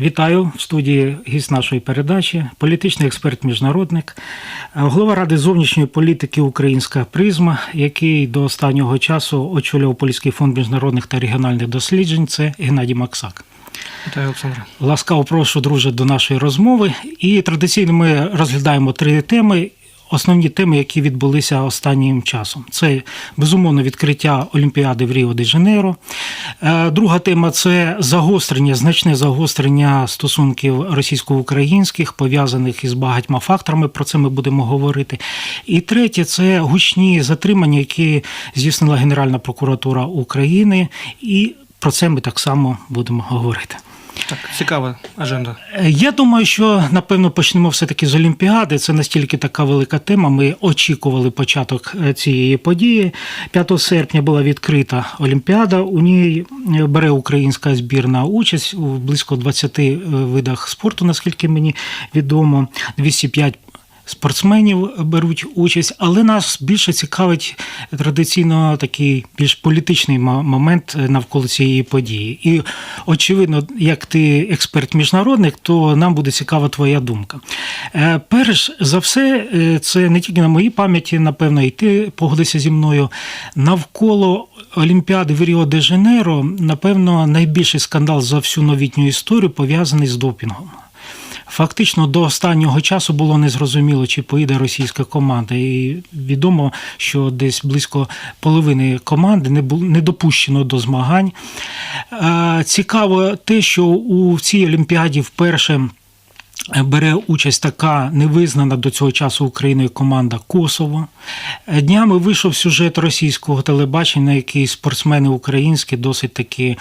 Вітаю в студії гість нашої передачі, політичний експерт-міжнародник, е, голова Ради зовнішньої політики Українська призма, який до останнього часу очолював Польський фонд міжнародних та регіональних досліджень. Це Геннадій Максак. Вітаю, Олександре. Ласкаво прошу, друже, до нашої розмови. І традиційно ми розглядаємо три теми. Основні теми, які відбулися останнім часом, це безумовно відкриття Олімпіади в Ріо де Жанейро. Е, Друга тема це загострення, значне загострення стосунків російсько-українських, пов'язаних із багатьма факторами. Про це ми будемо говорити. І третє це гучні затримання, які здійснила Генеральна прокуратура України, і про це ми так само будемо говорити. Так, цікава аженда. Е, Я думаю, що напевно почнемо все-таки з Олімпіади. Це настільки така велика тема. Ми очікували початок е, цієї події. 5 серпня була відкрита Олімпіада. У ній е, бере українська збірна участь у близько 20 видах спорту, наскільки мені відомо. 205 Спортсменів беруть участь, але нас більше цікавить традиційно такий більш політичний момент навколо цієї події. І очевидно, як ти експерт-міжнародник, то нам буде цікава твоя думка. Е, Перш за все, е, це не тільки на моїй пам'яті, напевно, і ти погодишся зі мною. Навколо Олімпіади в Ріо де Жанейро, напевно, найбільший скандал за всю новітню історію пов'язаний з допінгом. Фактично до останнього часу було незрозуміло, чи поїде російська команда. І відомо, що десь близько половини команди не було не допущено до змагань. Е, Цікаво те, що у цій олімпіаді вперше. Бере участь така невизнана до цього часу Україною команда Косово. Днями вийшов сюжет російського телебачення, який спортсмени українські досить таки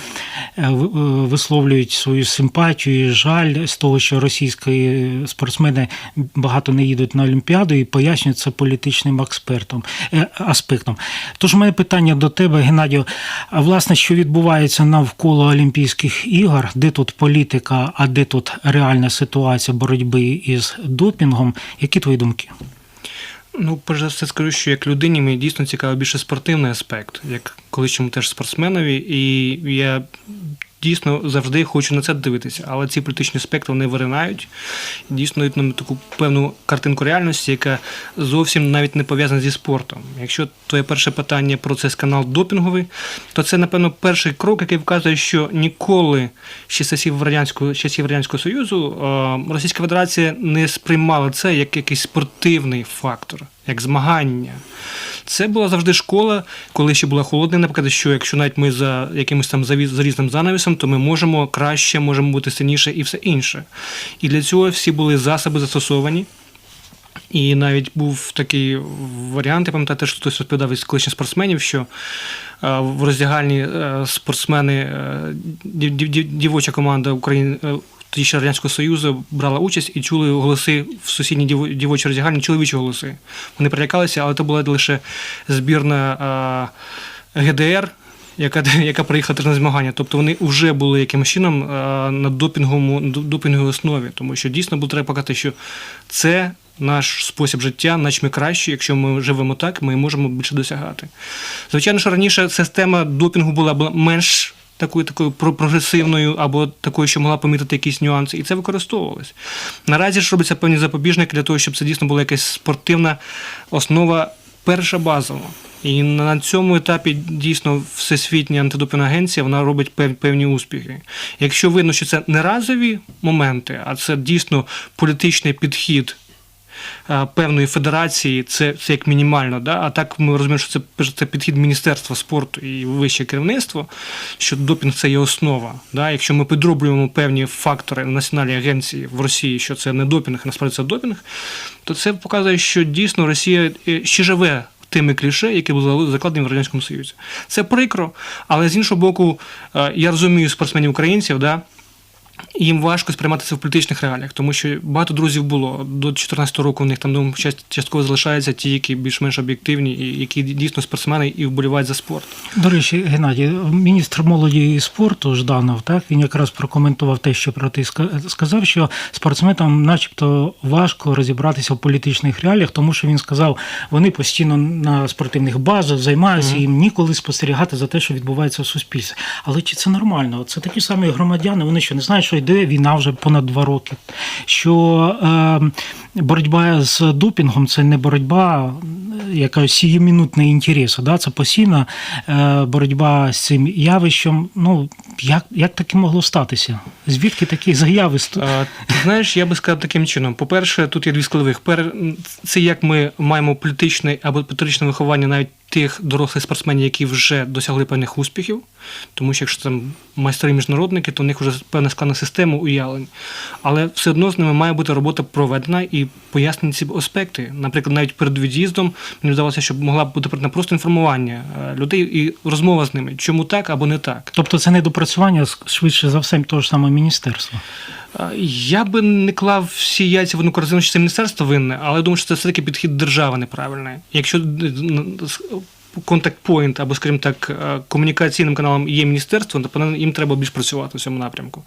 е, е, висловлюють свою симпатію і жаль з того, що російські спортсмени багато не їдуть на Олімпіаду і пояснюють це політичним експертом, е, аспектом. Тож у мене питання до тебе, Геннадію. А власне, що відбувається навколо Олімпійських ігор, де тут політика, а де тут реальна ситуація боротьби із допінгом? Які твої думки? Ну, перш за все скажу, що як людині мені дійсно цікавий більше спортивний аспект, як колишньому теж спортсменові, і я дійсно завжди хочу на це дивитися. Але ці політичні аспекти вони виринають і дійсно дають нам таку певну картинку реальності, яка зовсім навіть не пов'язана зі спортом. Якщо твоє перше питання про цей скандал допінговий, то це, напевно, перший крок, який вказує, що ніколи ще часів радянського часів радянського союзу е, Російська Федерація не сприймала це як якийсь спортивний фактор, як змагання. Це була завжди школа, коли ще була холодна, наприклад, що якщо навіть ми за якимось там зарізним занавісом, то ми можемо краще, можемо бути сильніше і все інше. І для цього всі були засоби застосовані. І навіть був такий варіант, я пам'ятаю, теж хтось розповідав із колишніх спортсменів, що е, в роздягальні е, спортсмени, е, дів- дів- дів- дівоча команда України. Тоді ще Радянського Союзу брала участь і чули голоси в сусідній дівочій роздягальні, чоловічі голоси. Вони перелякалися, але це була лише збірна ГДР, яка, яка приїхала на змагання. Тобто вони вже були якимось чином на допінговому допінговій основі, тому що дійсно було треба показати, що це наш спосіб життя, нач ми краще. Якщо ми живемо так, ми можемо більше досягати. Звичайно, що раніше система допінгу була менш. Такою такою про- прогресивною або такою, що могла помітити якісь нюанси, і це використовувалось. Наразі ж робляться певні запобіжники для того, щоб це дійсно була якась спортивна основа, перша базова. І на цьому етапі дійсно всесвітня антидопінг агенція вона робить пев- певні успіхи. Якщо видно, що це не разові моменти, а це дійсно політичний підхід певної федерації, це, це як мінімально. Да? А так ми розуміємо, що це, це підхід Міністерства спорту і вище керівництво, що допінг це є основа. Да? Якщо ми підроблюємо певні фактори національної агенції в Росії, що це не допінг, а насправді це допінг, то це показує, що дійсно Росія е, ще живе. Тими кліше, які були закладені в Радянському Союзі. Це прикро, але з іншого боку, е, я розумію спортсменів українців, да, їм важко сприймати це в політичних реаліях, тому що багато друзів було до 2014 року. У них там част- частково залишаються ті, які більш-менш об'єктивні, і які дійсно спортсмени і вболівають за спорт. До речі, Геннадій, міністр молоді і спорту Жданов, так він якраз прокоментував те, що про ти сказав, що спортсменам, начебто, важко розібратися в політичних реаліях, тому що він сказав, вони постійно на спортивних базах займаються, їм ніколи спостерігати за те, що відбувається в суспільстві. Але чи це нормально? Це такі самі громадяни, вони що не знають, що йде війна вже понад два роки. Що е, боротьба з допінгом це не боротьба якась сіємінутний інтересу, да? це постійна е, боротьба з цим явищем. Ну, як, як таке могло статися? Звідки такі заяви? А, знаєш, я би сказав таким чином. По-перше, тут є дві складових. Пер... Це як ми маємо політичне або патріотичне виховання навіть тих дорослих спортсменів, які вже досягли певних успіхів. Тому що якщо там майстри міжнародники, то в них вже певна складна система уявлень. Але все одно з ними має бути робота проведена і пояснені ці аспекти. Наприклад, навіть перед від'їздом мені здавалося, що могла б бути не просто інформування е, людей і розмова з ними, чому так або не так. Тобто це не допрацювання швидше за все того ж самого міністерства. Я би не клав всі яйця в одну корзину, що це міністерство винне, але я думаю, що це все-таки підхід держави неправильний. Якщо е, контакт-пойнт або, скажімо так, е, комунікаційним каналом є міністерство, то їм треба більш працювати в цьому напрямку.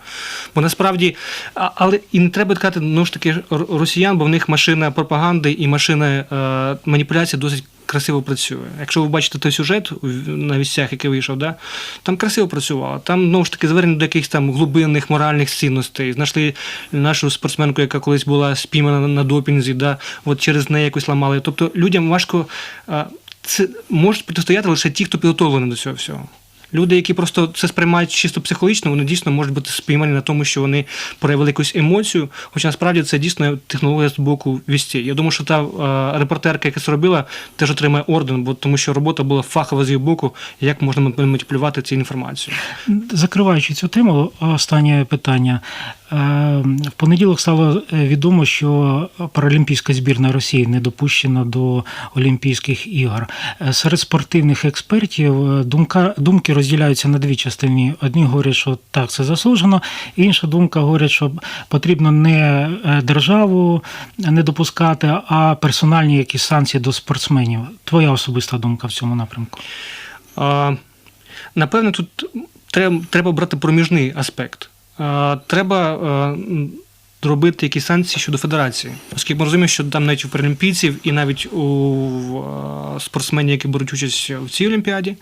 Бо насправді, але і не треба казати, ну ж таки, росіян, бо в них машина пропаганди і машина е, маніпуляції досить. Красиво працює. Якщо ви бачите той сюжет на вісцях, який вийшов, да, там красиво працювало. Там знову ж таки звернення до якихось там глибинних моральних цінностей. Знайшли нашу спортсменку, яка колись була спіймана на- допінзі, да, от через неї якось ламали. Тобто людям важко а, це можуть протистояти лише ті, хто підготовлений до цього всього. Люди, які просто це сприймають чисто психологічно, вони дійсно можуть бути спіймані на тому, що вони проявили якусь емоцію. Хоча насправді це дійсно технологія з боку вісті. Я думаю, що та е, репортерка, яка це робила, теж отримає орден, бо тому що робота була фахова з її боку, як можна маніпулювати цією інформацією. Закриваючи цю тему, останнє питання. Е, В понеділок стало е, відомо, що паралімпійська збірна Росії не допущена до Олімпійських ігор. Е, Серед спортивних експертів думка, думки розділяються на дві частини. Одні говорять, що так, це заслужено, інша думка говорять, що потрібно не державу не допускати, а персональні якісь санкції до спортсменів. Твоя особиста думка в цьому напрямку? А, Напевно, тут треба брати проміжний аспект. А, Треба м, робити якісь санкції щодо федерації, оскільки ми розуміємо, що там навіть у паралімпійців і навіть у спортсменів, які беруть участь в цій олімпіаді,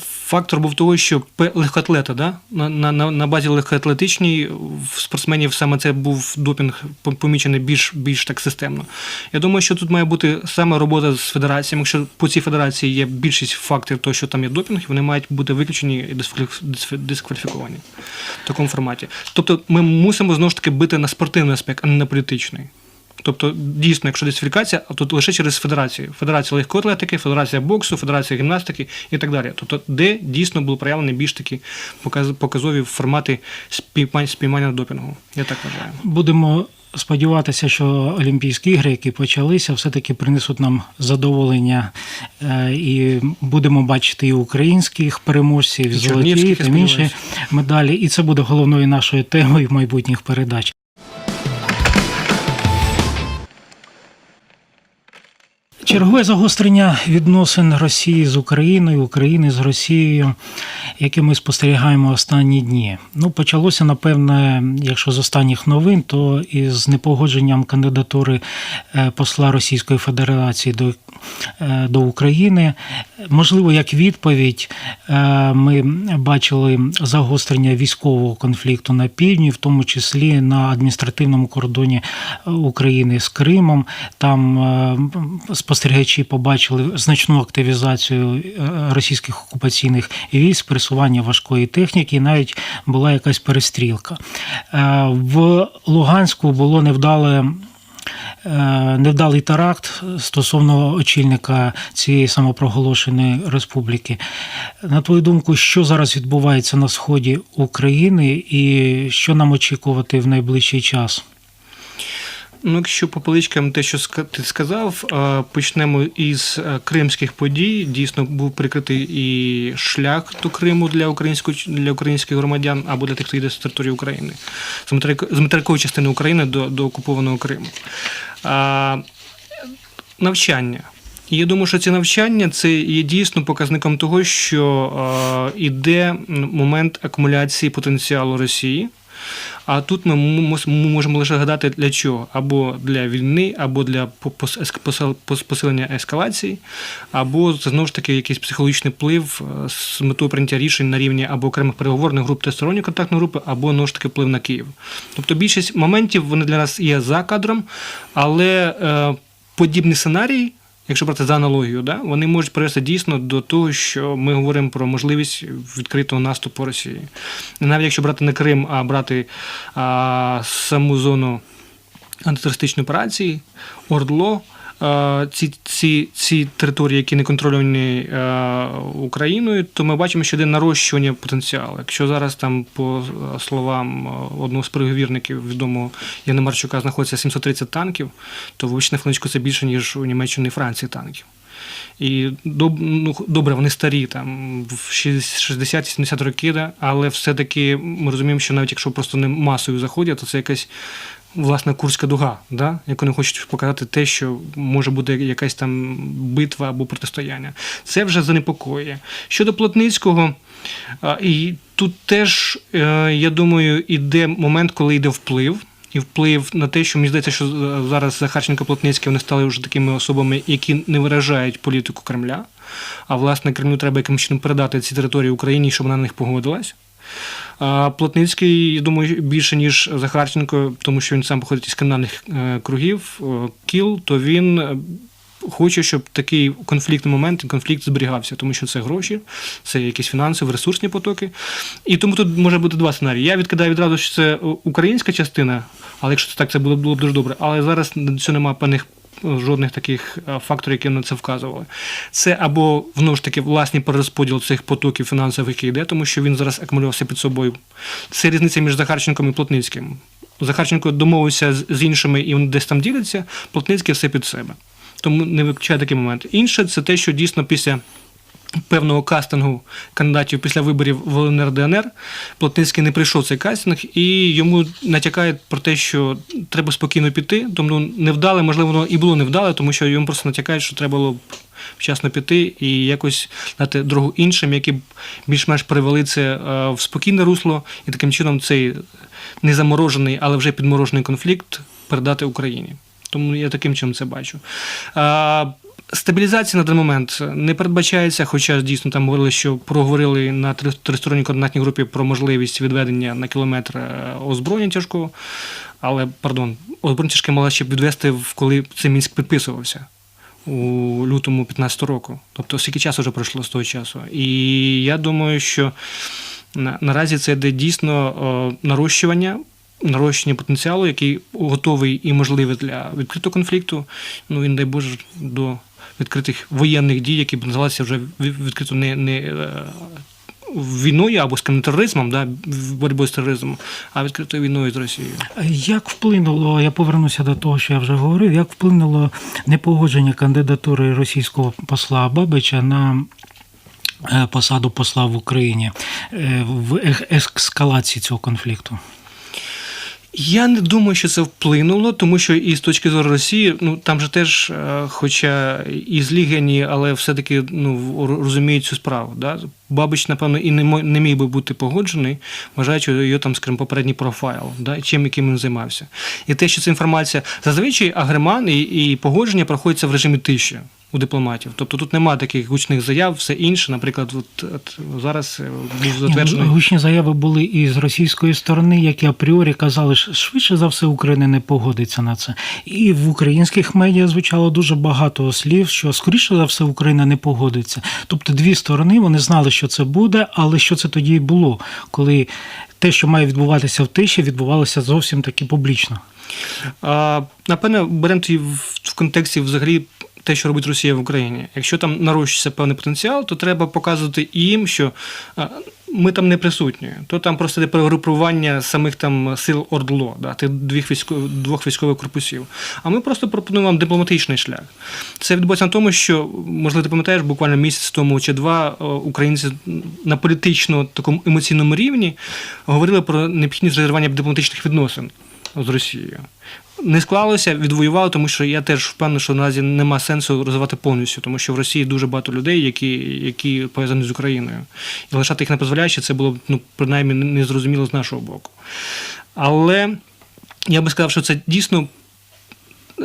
фактор був того, що легкоатлета, да? на, на, на- базі легкоатлетичній в спортсменів саме це був допінг помічений більш, більш так системно. Я думаю, що тут має бути саме робота з федераціями. Якщо по цій федерації є більшість факторів того, що там є допінг, вони мають бути виключені і дискваліфіковані в такому форматі. Тобто ми мусимо знову ж таки бити на спортивний аспект, а не на політичний. Тобто, дійсно, якщо дискваліфікація, то лише через федерацію. Федерація легкої атлетики, федерація боксу, федерація гімнастики і так далі. Тобто, де дійсно були проявлені більш такі показ- показові формати спіймання, допінгу. Я так вважаю. Будемо сподіватися, що Олімпійські ігри, які почалися, все-таки принесуть нам задоволення е, і будемо бачити і українських переможців, і І золоті, тим інші медалі. І це буде головною нашою темою в майбутніх передач. Чергове загострення відносин Росії з Україною, України з Росією, яке ми спостерігаємо останні дні. Ну, почалося, напевне, якщо з останніх новин, то із непогодженням кандидатури е, посла Російської Федерації до, е, до України. Можливо, як відповідь, е, ми бачили загострення військового конфлікту на півдні, в тому числі на адміністративному кордоні України з Кримом. Там спостерігачі побачили значну активізацію е, російських окупаційних військ, пересування важкої техніки, і навіть була якась перестрілка. Е, В Луганську було невдале. е, Невдалий теракт стосовно очільника цієї самопроголошеної республіки. На твою думку, що зараз відбувається на сході України, і що нам очікувати в найближчий час? Ну, якщо по поличкам те, що ти сказав, почнемо із е, кримських подій. Дійсно, був прикритий і шлях до Криму для українського для українських громадян або для тих, хто йде з території України, з материкової частини України до, до окупованого Криму. А, навчання. Я думаю, що ці навчання це є дійсно показником того, що е, іде момент акумуляції потенціалу Росії. А тут ми можемо лише гадати для чого? Або для війни, або для посилення ескалації, або знову ж таки якийсь психологічний вплив е, з метою прийняття рішень на рівні або окремих переговорних груп та сторонньої контактної групи, або знову ж таки вплив на Київ. Тобто більшість моментів вони для нас є за кадром, але е, подібні сценарії. Якщо брати за аналогію, да, вони можуть привести дійсно до того, що ми говоримо про можливість відкритого наступу Росії. Навіть якщо брати не Крим, а брати а, саму зону антитерористичної операції, Ордло, ці, ці, ці території, які не контрольовані е, Україною, то ми бачимо, що йде нарощування потенціалу. Якщо зараз там, по словам е, одного з переговірників відомого Яна Марчука, знаходиться 730 танків, то вибачте, на хвилиночку це більше, ніж у Німеччині і Франції танків. І доб, ну, добре, вони старі, там в 60-70 роки, да, але все-таки ми розуміємо, що навіть якщо просто не масою заходять, то це якась власне курська дуга, да, яку не хочуть показати те, що може бути якась там битва або протистояння. Це вже занепокоює. Щодо Плотницького, і тут теж, е, я думаю, іде момент, коли йде вплив. І вплив на те, що мені здається, що зараз Захарченко Плотницький вони стали вже такими особами, які не виражають політику Кремля. А власне Кремлю треба якимось чином передати ці території Україні, щоб вона на них погодилась. Плотницький, я думаю, більше ніж Захарченко, тому що він сам походить із кримінальних е, кругів, е, кіл, то він е, хоче, щоб такий конфліктний момент, конфлікт зберігався, тому що це гроші, це якісь фінансові, ресурсні потоки. І тому тут може бути два сценарії. Я відкидаю відразу, що це українська частина, але якщо це так, це було, б- дуже добре. Але зараз до цього немає певних жодних таких е, факторів, які на це вказували. Це або знову ж таки власний перерозподіл цих потоків фінансових, які йде, тому що він зараз акумулювався під собою. Це різниця між Захарченком і Плотницьким. Захарченко домовився з- іншими і вони десь там діляться, Плотницький все під себе. Тому не виключає такий момент. Інше це те, що дійсно після. Певного кастингу кандидатів після виборів в ЛНР ДНР Плотницький не прийшов цей кастинг, і йому натякають про те, що треба спокійно піти. Тому невдале, можливо, воно і було невдале, тому що йому просто натякають, що треба було б вчасно піти і якось дати дорогу іншим, які більш-менш привели це е, в спокійне русло, і таким чином цей незаморожений, але вже підморожений конфлікт передати Україні. Тому я таким чином це бачу. Стабілізація на даний момент не передбачається, хоча дійсно там говорили, що проговорили на тристоронній координатній групі про можливість відведення на кілометр е, озброєння тяжкого. Але, пардон, озброєння тяжке мало ще відвести, коли цей мінськ підписувався у лютому 15 року. Тобто скільки часу вже пройшло з того часу. І я думаю, що на, наразі це йде дійсно о, нарощування. Нарощення потенціалу, який готовий і можливий для відкритого конфлікту. Ну не дай Боже до відкритих воєнних дій, які б називалися вже від- відкрито не, не е, війною або з тероризмом, да, боротьбою з тероризмом, а відкритою війною з Росією. Як вплинуло, я повернуся до того, що я вже говорив, як вплинуло непогодження кандидатури російського посла Бабича на е, посаду посла в Україні е, в ескалації цього конфлікту? Я не думаю, що це вплинуло, тому що і з точки зору Росії, ну там же теж, е, хоча і злі генії, але все-таки ну, розуміють цю справу. Да? Бабич, напевно, і не, не міг би бути погоджений, вважаючи його там, скажімо, попередній профайл, да? чим яким він займався. І те, що ця інформація зазвичай агреман і, і погодження проходяться в режимі тиші. У дипломатів, тобто тут немає таких гучних заяв, все інше. Наприклад, от, от зараз е, був Ні. Гучні заяви були і з російської сторони, які апріорі казали, що швидше за все Україна не погодиться на це. І в українських медіа звучало дуже багато слів, що скоріше за все Україна не погодиться. Тобто дві сторони вони знали, що це буде, але що це тоді було, коли те, що має відбуватися в тиші, відбувалося зовсім таки публічно. А, напевне, беремо в, в контексті взагалі те, що робить Росія в Україні. Якщо там нарощується певний потенціал, то треба показувати і їм, що ми там не присутні. То там просто йде перегрупування самих там сил ОРДЛО, да, тих двох військових, двох військових корпусів. А ми просто пропонуємо вам дипломатичний шлях. Це відбувається на тому, що, можливо, ти пам'ятаєш, буквально місяць тому чи два українці на політично такому емоційному рівні говорили про необхідність розірвання дипломатичних відносин з Росією. Не склалося, відвоювали, тому що я теж впевнений, що наразі нема сенсу розвивати повністю, тому що в Росії дуже багато людей, які, які пов'язані з Україною. І лишати їх не дозволяючи, це було б ну, принаймні незрозуміло з нашого боку. Але я би сказав, що це дійсно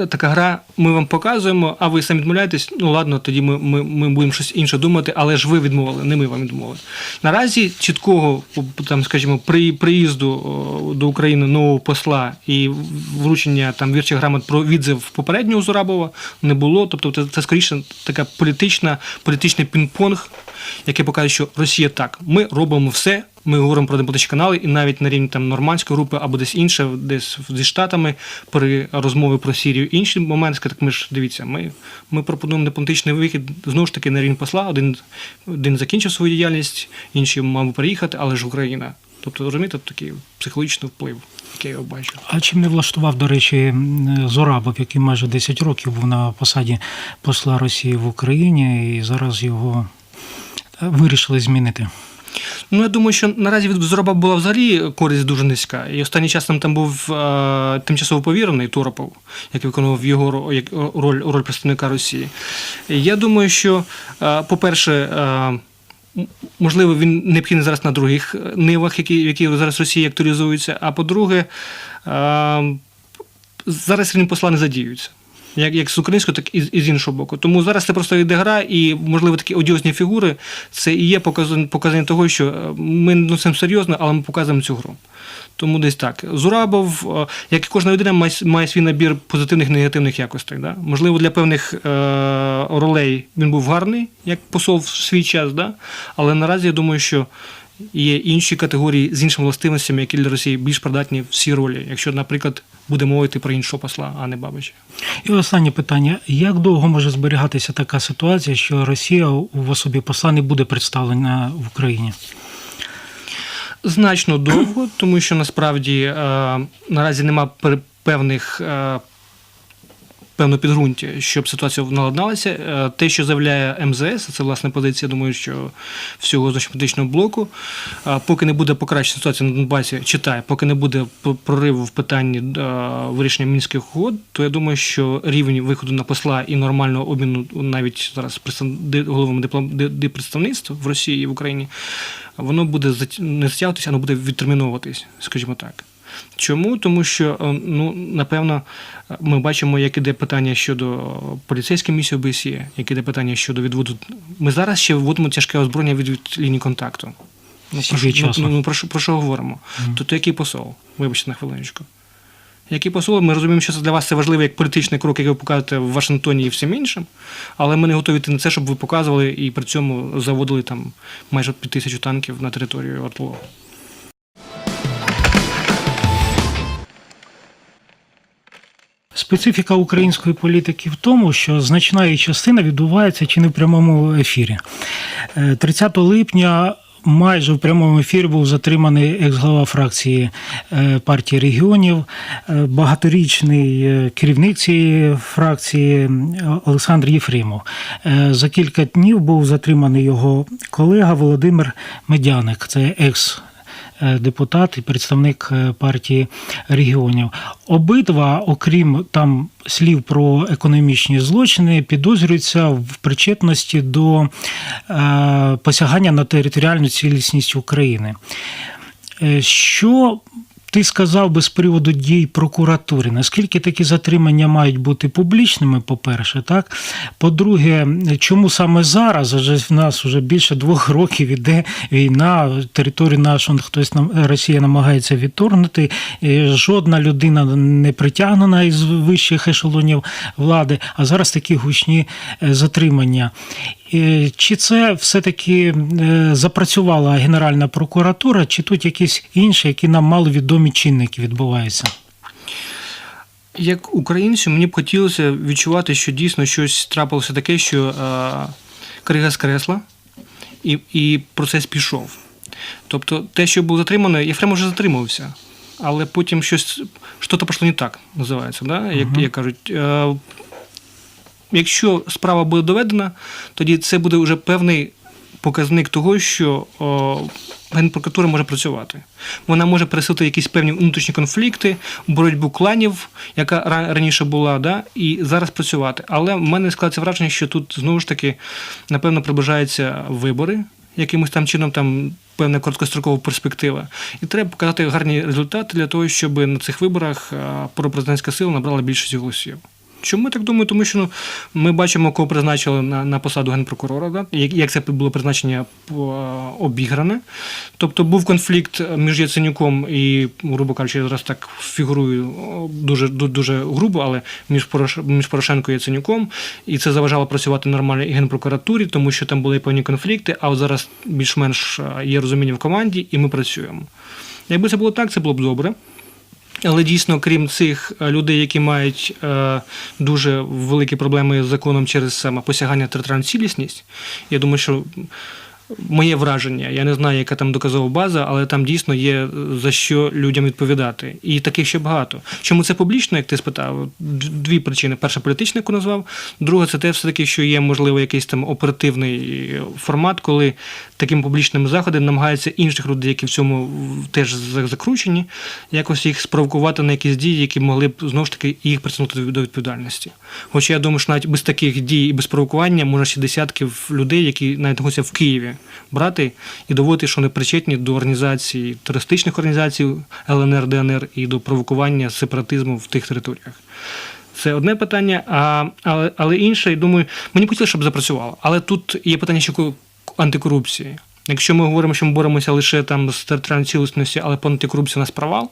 така гра, ми вам показуємо, а ви самі відмовляєтесь. Ну ладно, тоді ми, ми, ми будемо щось інше думати, але ж ви відмовили, не ми вам відмовили. Наразі чіткого там, скажімо, при приїзду до України нового посла і вручення там вірчих грамот про відзив попереднього Зурабова не було. Тобто, це, це скоріше така політична, політичний пінг-понг, який показує, що Росія так, ми робимо все. Ми говоримо про дипломатичні канали, і навіть на рівні там нормандської групи або десь інше, десь зі штатами при розмові про Сірію. Інший момент, так ми ж дивіться, ми, ми пропонуємо дипломатичний вихід знову ж таки на рівні посла. Один, один закінчив свою діяльність, інший мав переїхати, але ж Україна. Тобто, розумієте, такий психологічний вплив, який я бачу. А чим не влаштував, до речі, Зорабов, який майже 10 років був на посаді посла Росії в Україні, і зараз його вирішили змінити? Ну, я думаю, що наразі від Зороба була взагалі користь дуже низька. І останній час там, був е, тимчасово повірений Торопов, який виконував його як, роль, роль представника Росії. І я думаю, що, е, по-перше, е, можливо, він необхідний зараз на других е, нивах, які, які зараз Росія актуалізуються. А по-друге, е, зараз він посла не задіються. Як, як з українського, так і, з- і з іншого боку. Тому зараз це просто йде гра, і, можливо, такі одіозні фігури це і є показання, того, що е, ми носимо серйозно, але ми показуємо цю гру. Тому десь так. Зурабов, е, як і кожна людина, має, має свій набір позитивних і негативних якостей. Да? Можливо, для певних е, ролей він був гарний, як посол в свій час, да? але наразі я думаю, що є інші категорії з іншими властивостями, які для Росії більш придатні в цій ролі, якщо, наприклад, буде мовити про іншого посла, а не Бабича. І останнє питання: як довго може зберігатися така ситуація, що Росія в особі посла не буде представлена в Україні? Значно довго, тому що насправді е, наразі нема певних. Певно підґрунтя, щоб ситуація наладналася. Е, Те, що заявляє МЗС, це власне позиція, думаю, що всього зовнішньополітичного блоку. е, Поки не буде покращення ситуації на Донбасі, читає, поки не буде прориву в питанні е, вирішення мінських угод, то я думаю, що рівень виходу на посла і нормального обміну навіть зараз головами диплом- в Росії і в Україні, воно буде не затягуватися, воно буде відтерміновуватись, скажімо так. Чому? Тому що, е, ну, напевно, ми бачимо, як іде питання щодо поліцейської місії ОБСЄ, як іде питання щодо відводу. Ми зараз ще вводимо тяжке озброєння від, від лінії контакту. Ну, про, часу? ну, ну, про, що- про що говоримо? Тобто який посол? Вибачте на хвилиночку. Який посол? Ми розуміємо, що це для вас це важливий як політичний крок, який ви показуєте в Вашингтоні і всім іншим, але ми не готові на це, щоб ви показували і при цьому заводили там майже під тисячу танків на територію ОРТЛО. Специфіка української політики в тому, що значна її частина відбувається чи не в прямому ефірі. Е, 30 липня. Майже в прямому ефірі був затриманий екс-глава фракції е, партії регіонів, е, багаторічний е, керівник цієї фракції е, Олександр Єфремов. Е, За кілька днів був затриманий його колега Володимир Медяник. Це екс е, депутат і представник е, партії регіонів. Обидва, окрім там слів про економічні злочини, підозрюються в причетності до е, посягання на територіальну цілісність України. Е, Що ти сказав би з приводу дій прокуратури? Наскільки такі затримання мають бути публічними, по-перше, так? По-друге, чому саме зараз? Адже в нас вже більше двох років іде війна, територію нашу хтось нам Росія намагається відторгнути. Жодна людина не притягнена із вищих ешелонів влади, а зараз такі гучні е, затримання. Е, Чи це все-таки е, запрацювала Генеральна прокуратура, чи тут якісь інші, які нам мало відомі чинники відбуваються? Як українцю, мені б хотілося відчувати, що дійсно щось трапилося таке, що е, крига скресла, і, і процес пішов. Тобто, те, що було затримано, Єфрем вже затримувався, але потім щось щось пішло не так, називається. Да? Як, як кажуть, е, якщо справа буде доведена, тоді це буде вже певний показник того, що о, Генпрокуратура може працювати. Вона може пересилити якісь певні внутрішні конфлікти, боротьбу кланів, яка ра- раніше була, да, і зараз працювати. Але в мене складається враження, що тут знову ж таки, напевно, приближаються вибори. Якимось там чином там певна короткострокова перспектива. І треба показати гарні результати для того, щоб на цих виборах пропрезидентська сила набрала більшість голосів. Чому я так думаю? Тому що ну, ми бачимо, кого призначили на, на посаду генпрокурора, да? як, як це було призначення а, обігране. Тобто був конфлікт між Яценюком і, грубо кажучи, зараз так фігурую дуже, дуже грубо, але між, Порош... між Порошенко і Яценюком. І це заважало працювати нормально і генпрокуратурі, тому що там були певні конфлікти, а от зараз більш-менш є розуміння в команді, і ми працюємо. Якби це було так, це було б добре. Але дійсно, крім цих е, людей, які мають е, дуже великі проблеми з законом через саме посягання територіальну цілісність, я думаю, що моє враження, я не знаю, яка там доказова база, але там дійсно є е, за що людям відповідати. І таких ще багато. Чому це публічно, як ти спитав? Дві причини: перша політична, яку назвав, друга це те, все таки, що є можливо якийсь там оперативний формат, коли таким публічним заходом намагаються інших людей, які в цьому теж закручені, якось їх спровокувати на якісь дії, які могли б знову ж таки їх притягнути до відповідальності. Хоча я думаю, що навіть без таких дій і без провокування можна ще десятків людей, які навіть знаходяться в Києві, брати і доводити, що вони причетні до організації терористичних організацій ЛНР, ДНР і до провокування сепаратизму в тих територіях. Це одне питання, а, але, але інше, я думаю, мені хотілося, щоб запрацювало. Але тут є питання ще антикорупції. Якщо ми говоримо, що ми боремося лише там з територіальною цілісності, але по антикорупції у нас провал,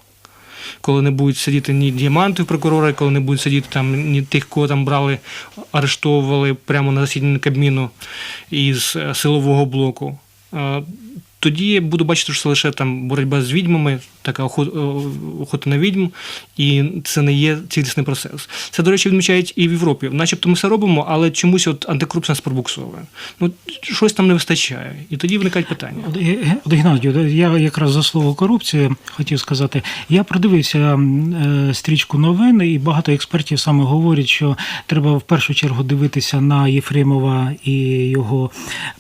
коли не будуть сидіти ні діамантів прокурора, коли не будуть сидіти там ні тих, кого там брали, арештовували прямо на засіданні Кабміну із е, силового блоку. Е, Тоді буду бачити, що це лише там боротьба з відьмами, така охота, охота на відьм, і це не є цілісний процес. Це, до речі, відмічають і в Європі. Начебто ми все робимо, але чомусь от антикорупція нас. Ну, щось там не вистачає. І тоді виникають питання. От, е, Геннадію, я якраз за слово корупція хотів сказати. Я продивився е, стрічку новин, і багато експертів саме говорять, що треба в першу чергу дивитися на Єфремова і його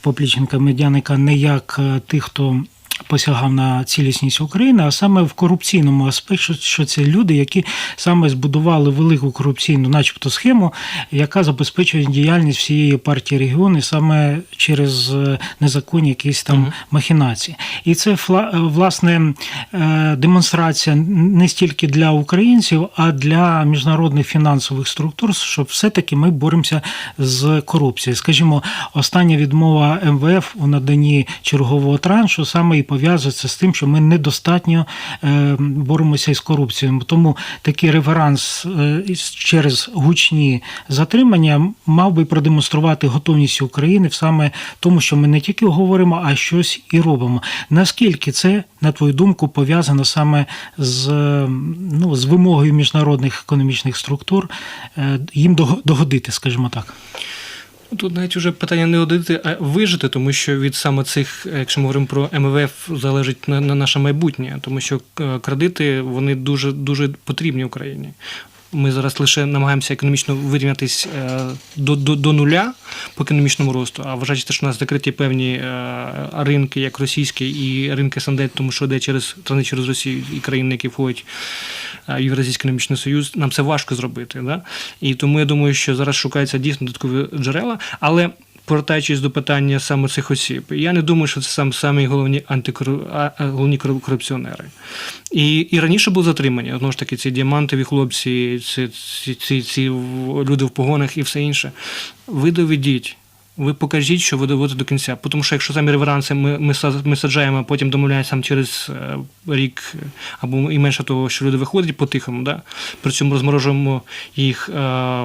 поплічника медяника не як е, тих, хто. Посягав на цілісність України, а саме в корупційному аспекті, що- це люди, які саме збудували велику корупційну, начебто, схему, яка забезпечує діяльність всієї партії регіону саме через е, незаконні якісь там Мгм. махінації. І це е, власне е, демонстрація не стільки для українців, а для міжнародних фінансових структур, що все-таки ми боремося з корупцією. Скажімо, остання відмова МВФ у наданні чергового траншу саме і пов'язується з тим, що ми недостатньо е, боремося із корупцією. Тому такий реверанс е, через гучні затримання мав би продемонструвати готовність України в саме тому, що ми не тільки говоримо, а щось і робимо. Наскільки це, на твою думку, пов'язано саме з, е, ну, з вимогою міжнародних економічних структур їм дого- догодити, скажімо так? Тут навіть уже питання не одити, а вижити, тому що від саме цих, якщо ми говоримо про МВФ, залежить на, на наше майбутнє, тому що е, кредити вони дуже дуже потрібні Україні. Ми зараз лише намагаємося економічно вирівнятись е, до, до, до нуля по економічному росту, а вважаючи, що у нас закриті певні е, ринки, як російські, і ринки СНД, тому що йде через трани через Росію і країни, які входять е, в Євразійський економічний союз, нам це важко зробити. Да? І тому я думаю, що зараз шукаються дійсно додаткові джерела, але. Повертаючись до питання саме цих осіб, я не думаю, що це сам самі головні антикору... головні корупціонери. І, і раніше були затримані, знову ж таки, ці діамантові хлопці, ці, ці, ці, ці люди в погонах і все інше. Ви доведіть. Ви покажіть, що ви доводите до кінця. Тому що якщо самі реверанси ми, ми, ми саджаємо, а потім домовляємося через е, рік е, або і менше того, що люди виходять по-тихому, да? при цьому розморожуємо їх е,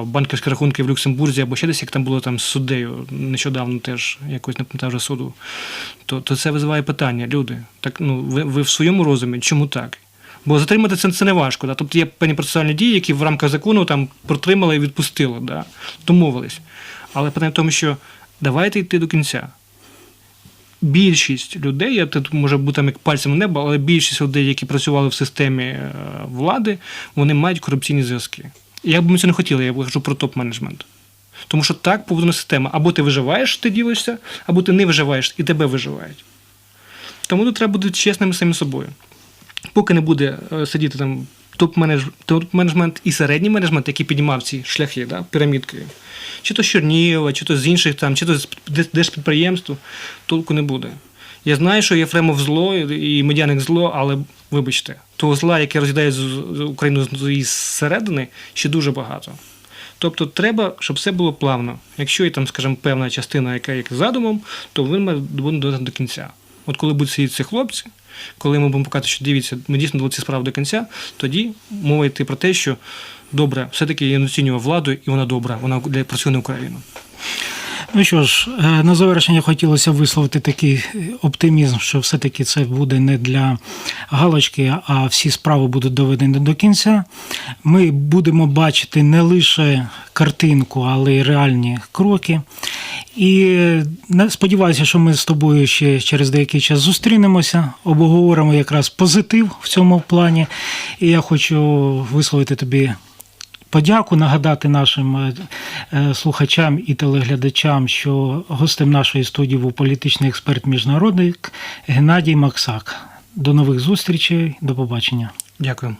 банківські рахунки в Люксембурзі або ще десь, як там було там з суддею нещодавно теж якось не пам'ятаю вже суду, то, то це визиває питання. Люди, так ну ви, ви в своєму розумі, чому так? Бо затримати це, це не важко. Да? Тобто є певні процесуальні дії, які в рамках закону там протримали і відпустили, да? домовились. Але питання в тому, що давайте йти до кінця. Більшість людей, я тут може бути там як пальцем в небо, але більшість людей, які працювали в системі е, влади, вони мають корупційні зв'язки. Як би ми це не хотіли, я кажу про топ-менеджмент. Тому що так побудована система. Або ти виживаєш, ти ділишся, або ти не виживаєш і тебе виживають. Тому тут треба бути чесними самі собою. Поки не буде е, сидіти там топ-менеджмент і середній менеджмент, який піднімав ці шляхи, да, пірамідки, чи то з Чернігова, чи то з інших там, чи то з держпідприємств, толку не буде. Я знаю, що Єфремов зло і медяник зло, але вибачте, того зла, яке з Україну з- із середини, ще дуже багато. Тобто треба, щоб все було плавно. Якщо є там, скажімо, певна частина, яка є задумом, то він має до кінця. От коли будуть сидіти ці хлопці, коли ми будемо показати, що дивіться, ми дійсно довели ці справи до кінця, тоді мова йти про те, що добре, все-таки я оцінював владу, і вона добра, вона для- працює на Україну. Ну що ж, е, на завершення хотілося висловити такий оптимізм, що все-таки це буде не для галочки, а всі справи будуть доведені до кінця. Ми будемо бачити не лише картинку, але й реальні кроки. І сподіваюся, що ми з тобою ще через деякий час зустрінемося, обговоримо якраз позитив в цьому плані. І я хочу висловити тобі подяку, нагадати нашим е, е, слухачам і телеглядачам, що гостем нашої студії був політичний експерт міжнародник Геннадій Максак. До нових зустрічей, до побачення. Дякую.